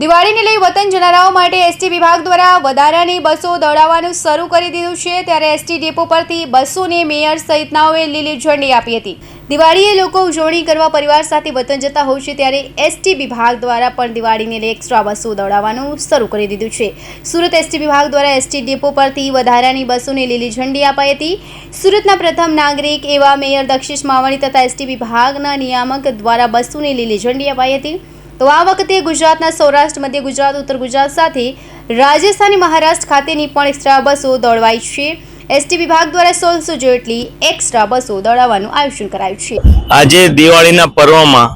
દિવાળીને લઈ વતન જનારાઓ માટે એસટી વિભાગ દ્વારા વધારાની બસો દોડાવવાનું શરૂ કરી દીધું છે. ત્યારે એસટી ડેપો પરથી બસોને મેયર સહિતનાઓએ લીલી ઝંડી આપી હતી. દિવાળીએ લોકો ઉજવણી કરવા પરિવાર સાથે વતન જતા હોય છે ત્યારે એસટી વિભાગ દ્વારા પણ દિવાળીને લઈ એક્સ્ટ્રા બસો દોડાવવાનું શરૂ કરી દીધું છે. સુરત એસટી વિભાગ દ્વારા એસટી ડેપો પરથી વધારાની બસોને લીલી ઝંડી અપાઈ હતી. સુરતના પ્રથમ નાગરિક એવા મેયર દક્ષિશ માવાણી તથા એસટી વિભાગના નિયામક દ્વારા બસોને લીલી ઝંડી અપાઈ હતી. તો આ વખતે ગુજરાતના સૌરાષ્ટ્ર, મધ્ય ગુજરાત, ઉત્તર ગુજરાત સાથે રાજસ્થાન મહારાષ્ટ્ર ખાતેની પણ એક્સ્ટ્રા બસો દોડવાઈ છે. એસટી વિભાગ દ્વારા સોળસો જેટલી એક્સ્ટ્રા બસો દોડાવવાનું આયોજન કરાયું છે. આજે દિવાળીના પર્વમાં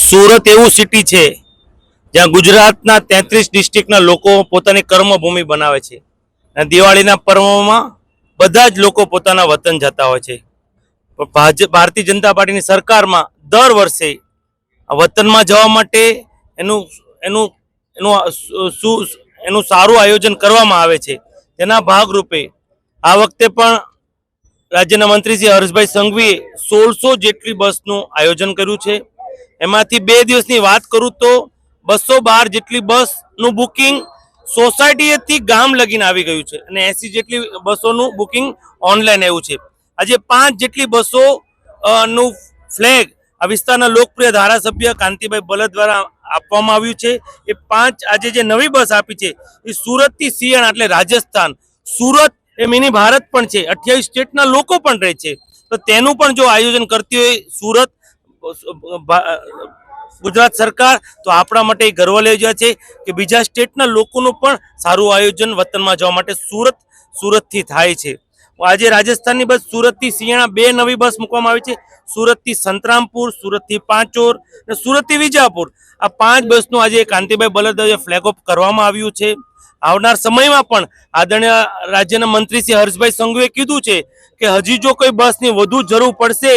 સુરત એવું સિટી છે, જ્યાં ગુજરાતના તેત્રીસ ડિસ્ટ્રિક્ટના લોકો પોતાની કર્મભૂમિ બનાવે છે. દિવાળીના પર્વમાં બધા જ લોકો પોતાના વતન જતા હોય છે. ભારતીય જનતા પાર્ટીની સરકારમાં દર વર્ષે વતનમાં જવા માટે એનું એનું એનું સુ- એનું સારું આયોજન કરવામાં આવે છે. તેના ભાગરૂપે આ વખતે પણ રાજ્યના મંત્રી શ્રી હર્ષભાઈ સંઘવીએ સોળસો જેટલી બસનું આયોજન કર્યું છે. એમાંથી બે દિવસની વાત કરું તો બસો બાર જેટલી બસનું બુકિંગ સોસાયટીએથી ગામ લગીને આવી ગયું છે અને એસી જેટલી બસોનું બુકિંગ ઓનલાઈન આવ્યું છે. આજે પાંચ જેટલી બસો નું ફ્લેગ આ વિસ્તારના લોકપ્રિય ધારાસભ્ય કાંતિભાઈ બલદ દ્વારા આપવામાં આવ્યું છે. એ પાંચ આજે જે નવી બસ આપી છે, એ સુરતથી સિયાણા એટલે રાજસ્થાન. સુરત એ મિની ભારત પણ છે. અઠ્યાવીસ સ્ટેટના લોકો પણ રહે છે. તો તેનું પણ જો આયોજન કરતી હોય સુરત ગુજરાત સરકાર, તો આપણા માટે એ ગર્વ લઈ જાય છે કે બીજા સ્ટેટના લોકોનું પણ સારું આયોજન વતનમાં જવા માટે સુરત, સુરતથી થાય છે. આજે રાજસ્થાનની બસ સુરતથી સિયાણા બે નવી બસ મૂકવામાં આવી છે. સુરતથી સંતરામપુર, સુરતથી પાંચોર અને સુરતથી વિજાપુર. આ પાંચ બસનું આજે કાંતિભાઈ બલદ ફ્લેગ ઓફ કરવામાં આવ્યું છે. આવનાર સમયમાં પણ આદરણીય રાજ્યના મંત્રી શ્રી હર્ષભાઈ સંઘુએ કીધું છે કે હજી જો કોઈ બસની વધુ જરૂર પડશે,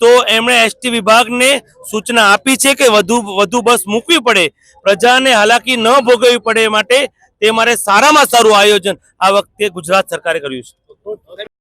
તો એમણે એસટી વિભાગને સૂચના આપી છે કે વધુ વધુ બસ મૂકવી પડે. પ્રજાને હાલાકી ન ભોગવવી પડે માટે તે મારે સારામાં સારું આયોજન આ વખતે ગુજરાત સરકારે કર્યું છે.